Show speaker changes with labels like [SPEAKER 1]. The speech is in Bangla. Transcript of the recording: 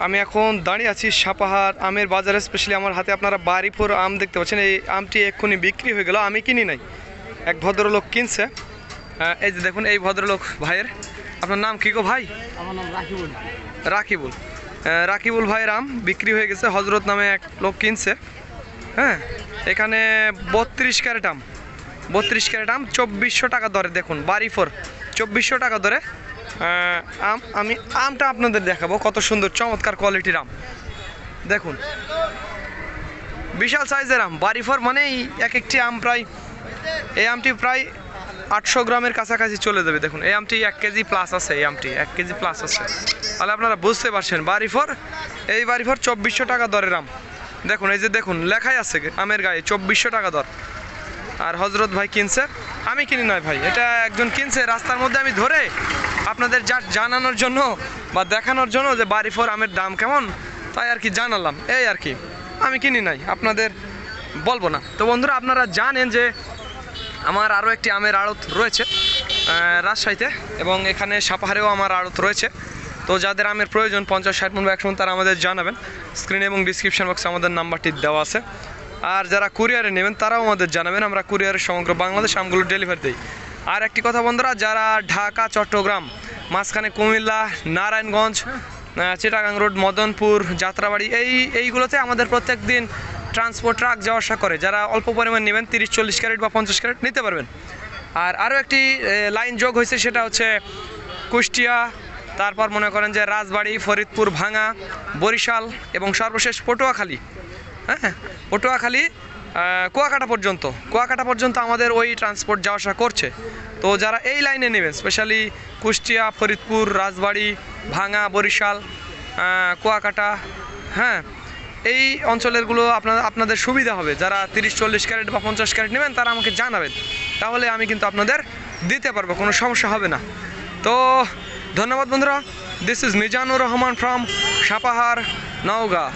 [SPEAKER 1] আমি এখন দাঁড়িয়ে আছি সাপাহার আমের বাজারে স্পেশালি আমার হাতে আপনারা বাড়িপুর আম দেখতে পাচ্ছেন। এই আমটি এক্ষুনি বিক্রি হয়ে গেল আমি কিনি নাই। এক ভদ্রলোক কিনছে। আহ, এই যে দেখুন এই ভদ্রলোক ভাইয়ের। আপনার নাম কি গো ভাই?
[SPEAKER 2] আমার নাম রাকিবুল।
[SPEAKER 1] রাকিবুল। রাকিবুল ভাইয়ের আম বিক্রি হয়ে গেছে হজরত নামে এক লোক কিনছে। হ্যাঁ এখানে বত্রিশ ক্যারেট আম। বত্রিশ ক্যারেট আম চব্বিশশো টাকা দরে দেখুন বাড়ি ফোর চব্বিশশো টাকা দরে। আম আমি আমটা আপনাদের দেখাবো, কত সুন্দর, চমৎকার কোয়ালিটির আম। দেখুন, বিশাল সাইজের আম বাড়ি ফোর মানেই এক একটি আম প্রায় এই আমটি প্রায় আটশো গ্রামের কাছাকাছি চলে যাবে। দেখুন, এই আমটি এক কেজি প্লাস আছে, এই আমটি এক কেজি প্লাস আছে। তাহলে আপনারা বুঝতে পারছেন বাড়ি ফোর এই বাড়ি ফোর চব্বিশশো টাকা দরের আম। দেখুন, এই যে দেখুন, লেখাই আছে আমের গায়ে, চব্বিশশো টাকা দর। আর হজরত ভাই কিনছে? আমি কিনি নয় ভাই। এটা একজন কিনছে, রাস্তার মধ্যে আমি ধরে আপনাদের যা জানানোর জন্য বা দেখানোর জন্য যে বাড়ি ফোর আমের দাম কেমন, তাই আর কি জানালাম। এই আর কি, আমি কিনি নাই, আপনাদের বলব না। তো বন্ধুরা, আপনারা জানেন যে আমার আরও একটি আমের আড়ত রয়েছে রাজশাহীতে, এবং এখানে সাপাহারেও আমার আড়ত রয়েছে। তো যাদের আমের প্রয়োজন, পঞ্চাশ ষাট মন বা একশো তারা আমাদের জানাবেন। স্ক্রিনে এবং ডিসক্রিপশন বক্সে আমাদের নাম্বারটি দেওয়া আছে। আর যারা কুরিয়ারে নেবেন, তারাও আমাদের জানাবেন। আমরা কুরিয়ারে সমগ্র বাংলাদেশ আমগুলো ডেলিভারি দিই। আর একটি কথা বন্ধুরা, যারা ঢাকা, চট্টগ্রাম, মাঝখানে কুমিল্লা, নারায়ণগঞ্জ চিটাগাং রোড, মদনপুর, যাত্রাবাড়ি, এই, এইগুলোতে আমাদের প্রত্যেক দিন ট্রান্সপোর্ট ট্রাক যাওয়া আসা করে। যারা অল্প পরিমাণ নেবেন, তিরিশ, চল্লিশ ক্যারেট বা পঞ্চাশ ক্যারেট নিতে পারবেন। আর আরও একটি লাইন যোগ হয়েছে, সেটা হচ্ছে কুষ্টিয়া, তারপর মনে করেন যে রাজবাড়ি, ফরিদপুর ভাঙা বরিশাল এবং সর্বশেষ পটুয়াখালী। হ্যাঁ পটুয়াখালী কুয়াকাটা পর্যন্ত। কুয়াকাটা পর্যন্ত আমাদের ওই ট্রান্সপোর্ট যাওয়া আসা করছে। তো যারা এই লাইনে নেবেন স্পেশালি কুষ্টিয়া, ফরিদপুর, রাজবাড়ি, ভাঙা, বরিশাল কুয়াকাটা হ্যাঁ এই অঞ্চলেরগুলো আপনার, আপনাদের সুবিধা হবে। যারা তিরিশ, চল্লিশ ক্যারেট বা পঞ্চাশ ক্যারেট নেবেন, তারা আমাকে জানাবেন। তাহলে আমি কিন্তু আপনাদের দিতে পারব, কোনো সমস্যা হবে না। তো ধন্যবাদ বন্ধুরা। This is Mizanur Rahman from Sapahar, Naogaon.